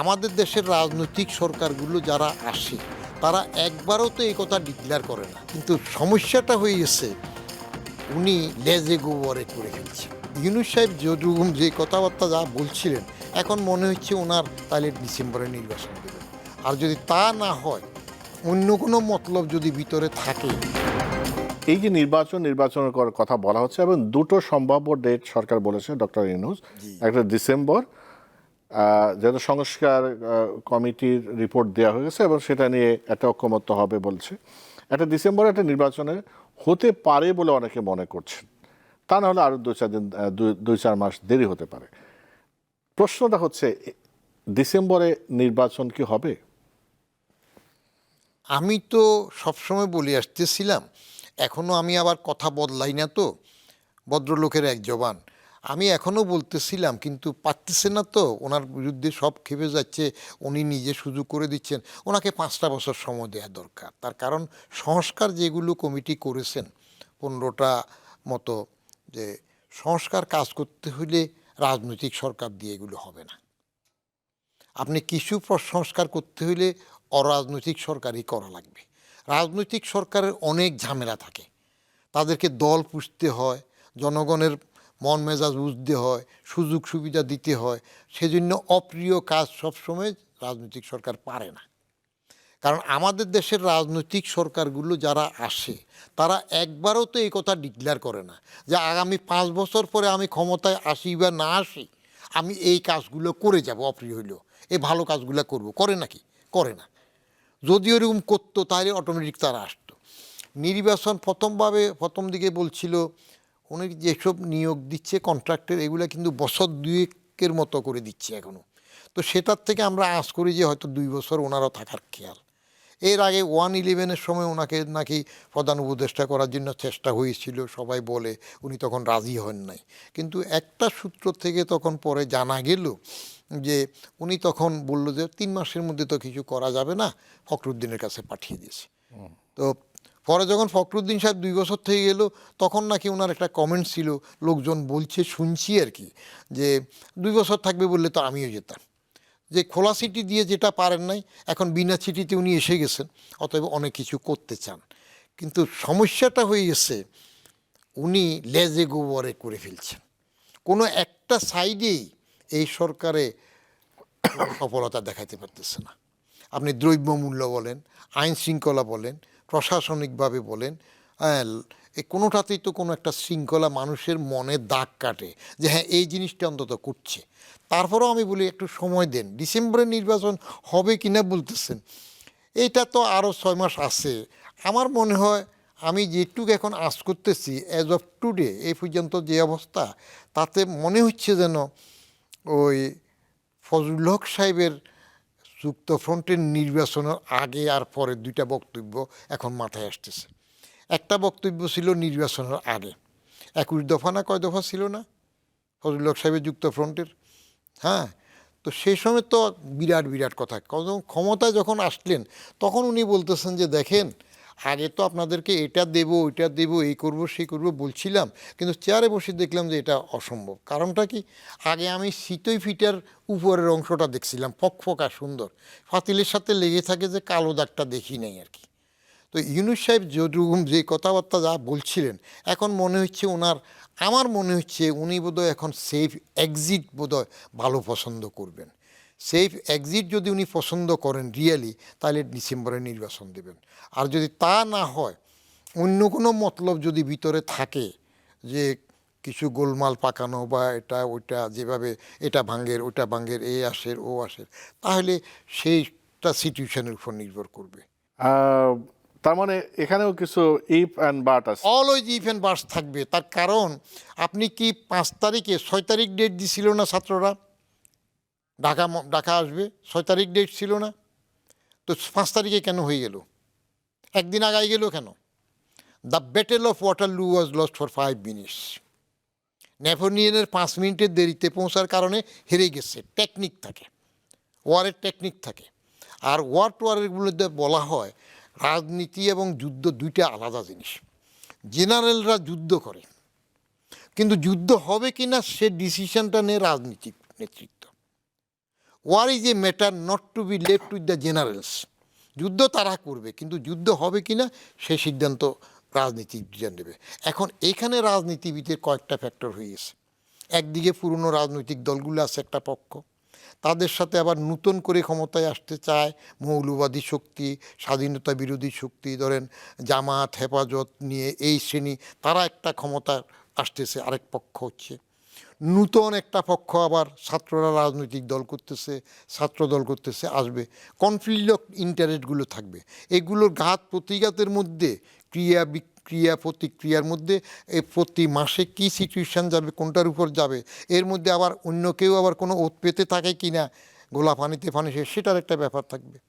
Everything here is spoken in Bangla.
আমাদের দেশের রাজনৈতিক সরকারগুলো যারা আসে তারা একবারও তো এই কথা ডিক্লেয়ার করে না। কিন্তু সমস্যাটা হয়ে গেছে উনি লেজে গোবরে করে ফেলছে। ইউনুস সাহেব যেরকম যে কথাবার্তা যা বলছিলেন এখন মনে হচ্ছে ওনার তাহলে ডিসেম্বরে নির্বাচন দেবেন। আর যদি তা না হয় অন্য কোনো মতলব যদি ভিতরে থাকে। এই যে নির্বাচন নির্বাচনের কথা বলা হচ্ছে এবং দুটো সম্ভাব্য ডেট সরকার বলেছে ডক্টর ইউনুস। একটা ডিসেম্বর যেহেতু সংস্কার কমিটির রিপোর্ট দেওয়া হয়েছে এবং সেটা নিয়ে একটা ঐক্যমত্য হবে বলছে। একটা ডিসেম্বরে একটা নির্বাচনে হতে পারে বলে অনেকে মনে করছেন। তা না হলে আরও দু চার দিন দুই- দুই চার মাস দেরি হতে পারে। প্রশ্নটা হচ্ছে ডিসেম্বরে নির্বাচন কি হবে? আমি তো সবসময় বলে আসতেছিলাম এখনও আমি আবার কথা বদলাই না তো। ভদ্রলোকের এক জবান। আমি এখনও বলতেছিলাম, কিন্তু পারতেছে না তো। ওনার বিরুদ্ধে সব খেপে যাচ্ছে, উনি নিজে সুযোগ করে দিচ্ছেন। ওনাকে পাঁচটা বছর সময় দেওয়া দরকার। তার কারণ সংস্কার যেগুলো কমিটি করেছেন, পনেরোটা মতো, যে সংস্কার কাজ করতে হলে রাজনৈতিক সরকার দিয়ে এগুলো হবে না। আপনি কিছু সংস্কার করতে হলে অরাজনৈতিক সরকারই করা লাগবে। রাজনৈতিক সরকারের অনেক ঝামেলা থাকে। তাদেরকে দল পুষতে হয়, জনগণের মন মেজাজ বুঝতে হয়, সুযোগ সুবিধা দিতে হয়, সেজন্য অপ্রিয় কাজ সবসময় রাজনৈতিক সরকার পারে না। কারণ আমাদের দেশের রাজনৈতিক সরকারগুলো যারা আসে, তারা একবারও তো এই কথা ডিক্লেয়ার করে না যে আগামী পাঁচ বছর পরে আমি ক্ষমতায় আসি বা না আসি, আমি এই কাজগুলো করে যাব, অপ্রিয় হইলেও। এই ভালো কাজগুলো করব। করে নাকি করে না। যদি ওরকম করতো, তাহলে অটোমেটিক তারা আসতো। নির্বাচন প্রথমভাবে, প্রথম দিকে বলছিল উনি যেসব নিয়োগ দিচ্ছে কন্ট্রাক্টের এগুলো কিন্তু বছর দুয়েকের মতো করে দিচ্ছে এখনও তো সেটার থেকে আমরা আশ করি যে হয়তো দুই বছর ওনারও থাকার খেয়াল। এর আগে ওয়ান ইলেভেনের সময় ওনাকে নাকি প্রধান উপদেষ্টা করার জন্য চেষ্টা হয়েছিল সবাই বলে উনি তখন রাজি হন নাই। কিন্তু একটা সূত্র থেকে তখন পরে জানা গেল যে উনি তখন বলল যে তিন মাসের মধ্যে তো কিছু করা যাবে না ফখরুদ্দিনের কাছে পাঠিয়ে দিয়েছে। তো পরে যখন ফখরুদ্দিন সাহেব দুই বছর থেকে গেল, তখন নাকি ওনার একটা কমেন্ট ছিল, লোকজন বলছে, শুনছি আর কি, যে দুই বছর থাকবে বললে তো আমিও যেতাম। যে খোলা সিটি দিয়ে যেটা পারেন নাই, এখন বিনা সিটিতে উনি এসে গেছেন, অতএব অনেক কিছু করতে চান। কিন্তু সমস্যাটা হয়ে গেছে, উনি লেজে গোবরে করে ফেলছেন। কোনো একটা সাইডেই এই সরকারে সফলতা দেখাইতে পারতেছে না। আপনি দ্রব্যমূল্য বলেন, আইন শৃঙ্খলা বলেন প্রশাসনিকভাবে বলেন হ্যাঁ, এ কোনোটাতেই তো কোনো একটা শৃঙ্খলা মানুষের মনে দাগ কাটে যে হ্যাঁ এই জিনিসটা অন্তত করছে। তারপরেও আমি বলি একটু সময় দেন ডিসেম্বরের নির্বাচন হবে কি না বলতেছেন এটা তো আরও ছয় মাস আছে। আমার মনে হয় আমি যেটুকু এখন আশ করতেছি অ্যাজ অফ টুডে এই পর্যন্ত যে অবস্থা তাতে মনে হচ্ছে যেন ওই ফজলুল হক সাহেবের যুক্তফ্রন্টের নির্বাচনের আগে আর পরে দুইটা বক্তব্য এখন মাথায় আসতেছে। একটা বক্তব্য ছিল নির্বাচনের আগে। একুশ দফা না কয় দফা ছিল না? ফজলুল সাহেবের যুক্তফ্রন্টের হ্যাঁ? তো সেই সময় তো বিরাট বিরাট কথা। ক্ষমতায় যখন আসলেন, তখন উনি বলতেছেন যে, দেখেন আগে তো আপনাদেরকে এটা দেব, ওইটা দেব, এই করব, সেই করব বলছিলাম, কিন্তু চেয়ারে বসে দেখলাম যে এটা অসম্ভব। কারণটা কি? আগে আমি শীতই ফিটার উপরের অংশটা দেখছিলাম ফকফকা সুন্দর। ফাতিলের সাথে লেগে থাকে যে কালো দাগটা দেখি নাই আর কি। তো ইউনুস সাহেব যেরকম যে কথাবার্তা যা বলছিলেন, এখন মনে হচ্ছে ওনার, আমার মনে হচ্ছে উনি বোধহয় এখন সেফ এক্সিট বোধহয় ভালো পছন্দ করবেন। সেফ এক্সিট যদি উনি পছন্দ করেন রিয়েলি তাহলে ডিসেম্বরে নির্বাচন দেবেন। আর যদি তা না হয় অন্য কোনো মতলব যদি ভিতরে থাকে যে কিছু গোলমাল পাকানো বা এটা ওইটা যেভাবে এটা ভাঙ্গের ওটা ভাঙ্গের এ আসের ও আসের তাহলে সেইটা সিচুয়েশনের উপর নির্ভর করবে। তার মানে এখানেও কিছু ইফ অ্যান্ড বাট আছে। অলওয়েজ ইফ অ্যান্ড বার্স থাকবে। তার কারণ আপনি কি পাঁচ তারিখে ছয় তারিখ ডেট দিছিল না ছাত্ররা? ঢাকা ঢাকা আসবে। ছয় তারিখ ডেট ছিল না। তো পাঁচ তারিখে কেন হয়ে গেল? একদিন আগাই গেল কেন? The battle of Waterloo was lost for five minutes নেপোলিয়নের পাঁচ মিনিটের দেরিতে পৌঁছার কারণে হেরে গেছে। টেকনিক থাকে। ওয়ারের টেকনিক থাকে। আর ওয়ার টোয়ারেরগুলোতে বলা হয়, রাজনীতি এবং যুদ্ধ দুইটা আলাদা জিনিস। জেনারেলরা যুদ্ধ করে। কিন্তু যুদ্ধ হবে কি না সে ডিসিশনটা নেয় রাজনীতিক নেতৃত্ব। War is a matter not to be left with the generals যুদ্ধ তারা করবে, কিন্তু যুদ্ধ হবে কি না সে সিদ্ধান্ত রাজনীতিবিদরা নেবে এখন এখানে রাজনীতিবিদের কয়েকটা ফ্যাক্টর হয়ে গেছে। একদিকে পুরনো রাজনৈতিক দলগুলো আছে একটা পক্ষ। তাদের সাথে আবার নতুন করে ক্ষমতায় আসতে চায় মৌলবাদী শক্তি, স্বাধীনতা বিরোধী শক্তি, ধরেন জামাত, হেফাজত নিয়ে এই শ্রেণি, তারা একটা ক্ষমতা আসতেছে, আরেক পক্ষ হচ্ছে। নূতন একটা পক্ষ আবার ছাত্ররা রাজনৈতিক দল করতেছে, ছাত্র দল করতেছে, আসবে। কনফ্লিক্ট অফ ইন্টারেস্টগুলো থাকবে। এগুলোর ঘাত প্রতিঘাতের মধ্যে, ক্রিয়া বিক্রিয়া প্রতিক্রিয়ার মধ্যে এই প্রতি মাসে কী সিচুয়েশান যাবে, কোনটার উপর যাবে, এর মধ্যে আবার অন্য কেউ আবার কোনো ওত পেতে থাকে কি না গোলা পানিতে পানি সে সেটার একটা ব্যাপার থাকবে।